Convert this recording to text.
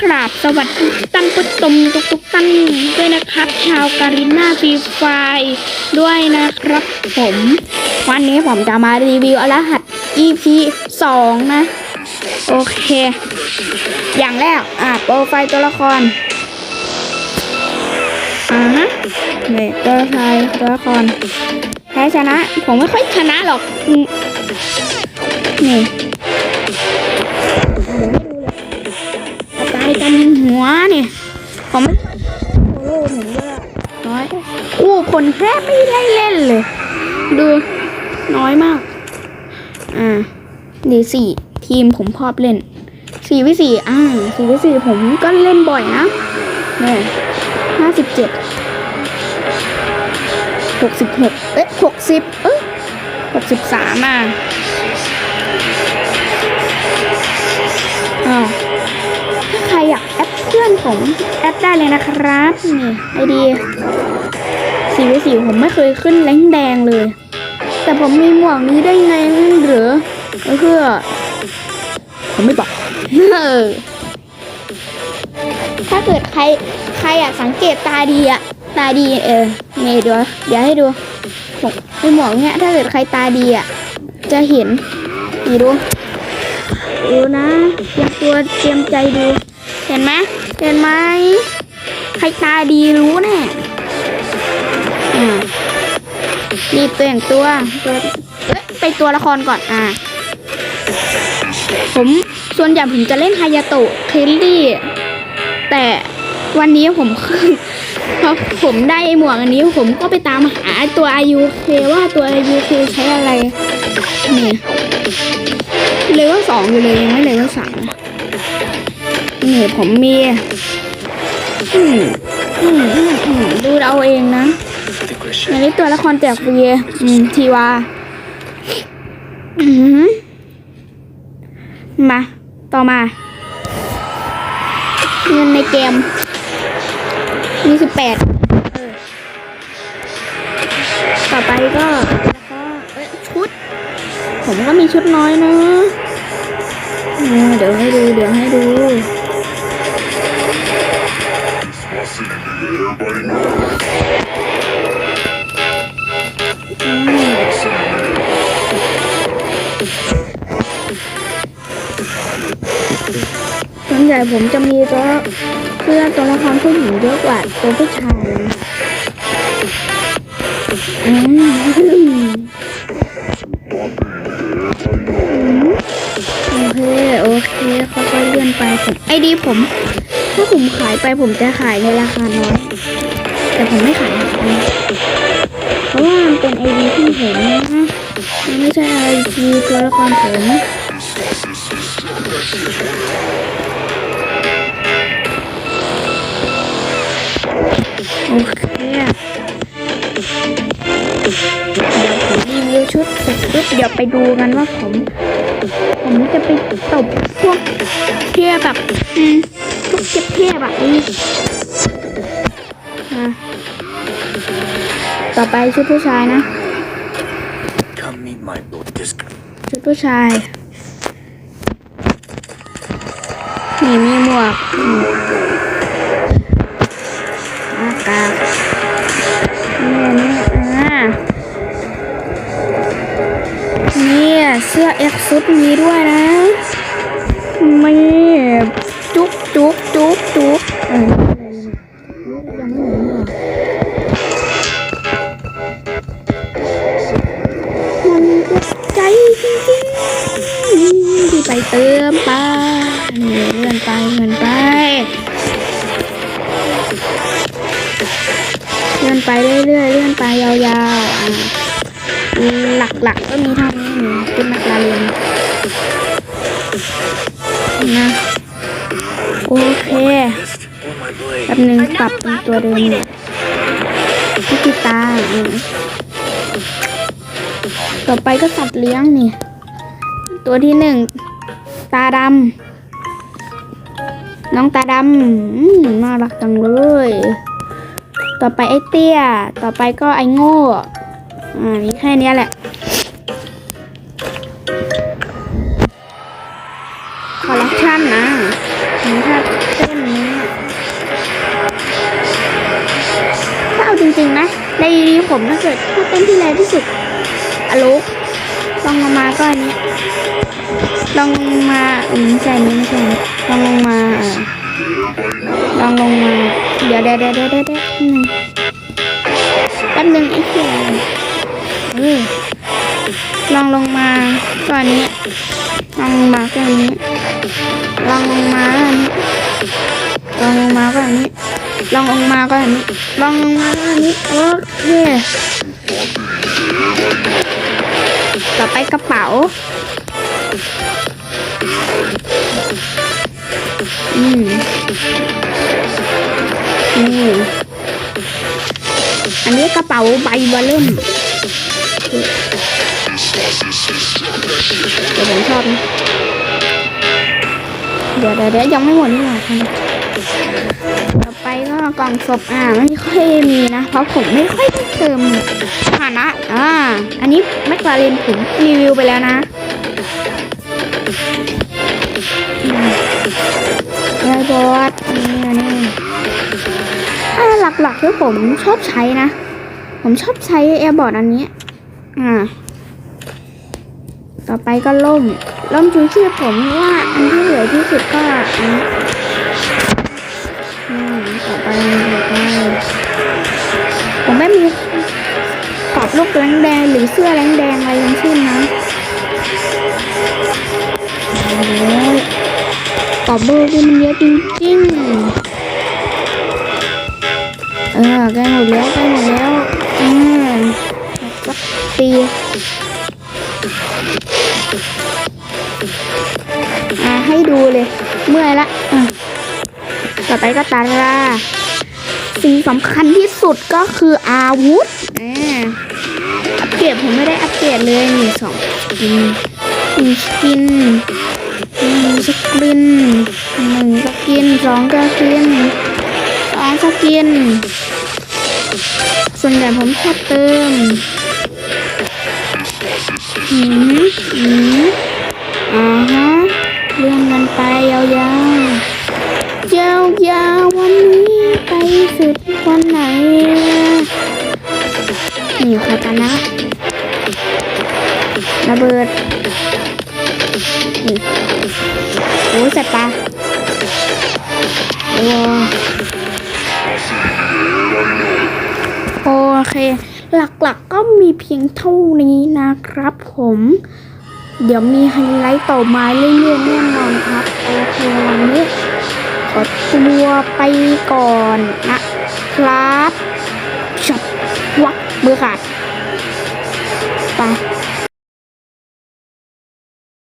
กราบสวัสดีท่านผู้ชมทุกทุกๆท่านด้วยนะครับ ชาวการิน่าฟรีไฟด้วยนะครับผม วันนี้ผมจะมารีวิวอรหัส EP 2 นะ โอเค อย่างแรก อะโปรไฟล์ตัวละคร อ่าฮะเนี่ยตัวไฟล์ตัวละครแพ้ชนะ ผมไม่ค่อยชนะหรอก นี่ นหัวนี่ผมไม่โซโล่ผมก็น้อยอู้คนแทบไม่ได้เล่นเลย ดูน้อยมาก อ่าดีสี่ทีมผมพอบเล่นสี่วิสี่อ่าสี่วิสี่ผมก็เล่นบ่อยนะเนี่ยห้าสิบเจ็ดหกสิบหกเอ๊ะหกสิบเอ๊ะหกสิบสามอะอ้าว อยากแอดเพื่อนผมแอดได้เลยนะครับนี่ไอดีสีวิสีผมไม่เคยขึ้นแรงแดงเลย แต่ผมมีหมวกนี้ได้ไงหรือก็คือผมไม่บอกเออถ้าเกิดใครใครอยากสังเกตตาดีอะตาดีเออนี่เดี๋ยวเดี๋ยวให้ดูผมในหมวกเนี้ยถ้าเกิดใครตาดีอะจะเห็นนี่ดูดูนะเตรียมตัวเตรียมใจดู เห็นไหมเห็นไหมใครตาดีรู้แน่อ่านี่ตัวอย่างตัวตัวเอ้ยไปตัวละครก่อนอ่าผมส่วนใหญ่ผมจะเล่นฮายาโตะเคลลี่ แต่วันนี้ผมพอผมได้หมวกอันนี้ผมก็ไปตามหาตัวอายุเคว่าตัวอายุเคใช้อะไรนี่เลเวลสองอยู่เลยยังไม่เลเวลสามนะ นี่ผมมีอืมอืมอืมอืมดูเอาเองนะอันนี้ตัวละครแจกฟรีอืมทีวาอืมมา ต่อมา เงินในเกมมีสิบแปดต่อไปก็เอ้ยชุด ผมก็มีชุดน้อยนะ เดี๋ยวให้ดู เดี๋ยวให้ดู อืมส่วนใหญ่ผมจะมีตัวเพื่อนตัวละครผู้หญิงเยอะกว่าตัวผู้ชายอืมโอเค โอเคค่อยๆเลื่อนไปผมไอดีผม ถ้าผมขายไปผมจะขายในราคาน้อย แต่ผมไม่ขายเพราะว่ามันเป็นไอดีที่ผมนะมันไม่ใช่ไอดีตัวละครผมโอเคเดี๋ยวผมรีวิวชุดเสร็จปุ๊บเดี๋ยวไปดูกันว่าผม ผมจะไปตบพวกเทียแบบอืม เจ็บเทียแบบนี้อะต่อไปชุดผู้ชายนะ ชุดผู้ชาย นี่มีหมวกหน้ากากนี่นี่อ่านี่เสื้อเอ็กซ์ซุดมีด้วยนะ เติมไปนี่เลื่อนไปเงินไปเลื่อนไปเรื่อยๆเลื่อนไปยาวๆอะหลักๆก็มีเท่านี้เป็นนักลาเรียนนะโอเคแป๊บนึงปรับเป็นตัวเดิมเนี่ยพิกิตาต่อไปก็สัตว์เลี้ยงนี่ ตัวที่หนึ่งตาดำน้องตาดำน่ารักจังเลย ต่อไปไอ้เตี้ย ต่อไปก็ไอ้โง่อ่านี่แค่นี้แหละคอลเลคชันนะนี่ถ้าเต้นนี้ถ้าเอาจริงๆนะในผมถ้าเกิดถ้าเต้นที่แรงที่สุดอลุก องลงมาก็อันนี้ลองลงมาอืมใช่อันนี้ไม่ใช่อันลองลงมาลองลงมา เดี๋ยวเดี๋ยวเดี๋ยวเดี๋ยวเดี๋ยวเดี๋ยวหนึ่งแป๊บนึงไอ้เหี้ยเออลองลงมาก็อันนี้ลองลงมาก็อันนี้ลองลงมาอันนี้ลองลงมาก็อันนี้ลองลงมาก็อันนี้ลองลงมาก็อันนี้โอเค ต่อไปกระเป๋า อืมนี่อันนี้กระเป๋าใบเบอลเริ่มเดี๋ยวผมชอบนะเดี๋ยวเดี๋ยวยังไม่หมดนี่หว่าค่ะ ต่อไปก็กล่องศพอ่าไม่ค่อยมีนะ เพราะผมไม่ค่อยเติมฐานะอ่าอันนี้แมคลาเรนผมรีวิวไปแล้วนะไอ้บอสนี่อันนี้อ่าหลักๆที่ผมชอบใช้นะ ผมชอบใช้แอร์บอร์ดอันนี้ อ่า ต่อไปก็ล่มล่มชูชีพผมว่าอันที่เหลือที่สุดก็อันนี้ ต่อไปต่อไปผมไม่มีกรอบลูกแรงแดงหรือเสื้อแรงแดงอะไรทั้งสิ้นนะโอ้ยกรอบเบอร์มันเยอะจริงๆเออใกล้หมดแล้วใกล้หมดแล้วอืมสักตีอ่าให้ดูเลย เมื่อยละอะ ต่อไปก็ตาราสิ่งสำคัญที่สุดก็คืออาวุธอัปเกรดผมไม่ได้อัปเกรดเลยนี่สองสกินหนึ่งสกินหนึ่งสกินหนึ่งสกินสองสกินสองสกิน ส่วนใหญ่ผมชอบเติมหืมหืมอ่าฮะ นี่คาตานะระเบิดนี่โอ้สัตว์ปลาโอ้โอเค หลักๆกก็มีเพียงเท่านี้นะครับผม เดี๋ยวมีไฮไลท์ต่อมาเรื่อยๆแน่นอนครับ โอเควันนี้ขอตัวไปก่อนนะครับช็อปวักเบอร์ขาด ไป